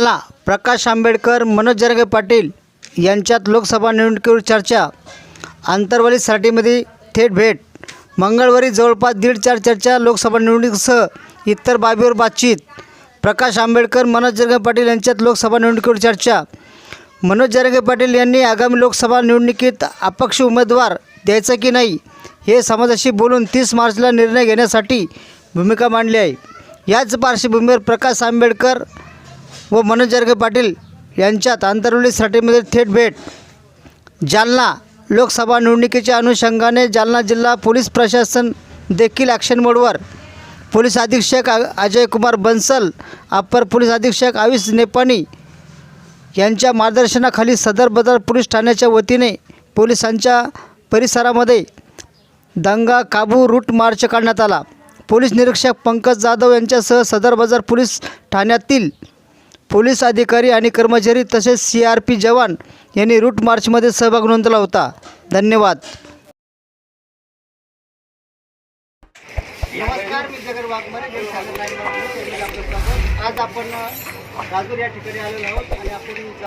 ला प्रकाश आंबेडकर मनोज जरगे पाटील यांच्यात लोकसभा निवडणुकीवर चर्चा. आंतरवाली सराटीमध्ये थेट भेट. मंगळवारी जवळपास दीड चार चर्चा लोकसभा निवडणुकीसह इतर बाबीवर बातचीत. प्रकाश आंबेडकर मनोज जरगे पाटील यांच्यात लोकसभा निवडणुकीवर चर्चा. मनोज जरगे पाटील यांनी आगामी लोकसभा निवडणुकीत अपक्ष उमेदवार द्यायचा की नाही हे समाजाशी बोलून तीस मार्चला निर्णय घेण्यासाठी भूमिका मांडली आहे. याच पार्श्वभूमीवर प्रकाश आंबेडकर व मनोज जरगे पाटील यांच्यात आंतरवली साठीमध्ये थेट भेट. जालना लोकसभा निवडणुकीच्या अनुषंगाने जालना जिल्हा पोलीस प्रशासन देखील ॲक्शन मोडवर पोलीस अधीक्षक अजय कुमार बन्सल अप्पर पोलीस अधीक्षक आविस नेपानी यांच्या मार्गदर्शनाखाली सदर बदर पोलीस ठाण्याच्या वतीने पोलिसांच्या परिसरामध्ये दंगा काबू रूट मार्च काढण्यात आला. पोलीस निरीक्षक पंकज जाधव यांच्यासह सदर बाजार पोलीस ठाण्यातील पोलीस अधिकारी आणि कर्मचारी तसेच सी आर पी जवान यांनी रूट मार्चमध्ये सहभाग नोंदवला होता. धन्यवाद. नमस्कार मी जगर वाघमारे आज आपण राजूर या ठिकाणी आलेलो आहोत आणि आपण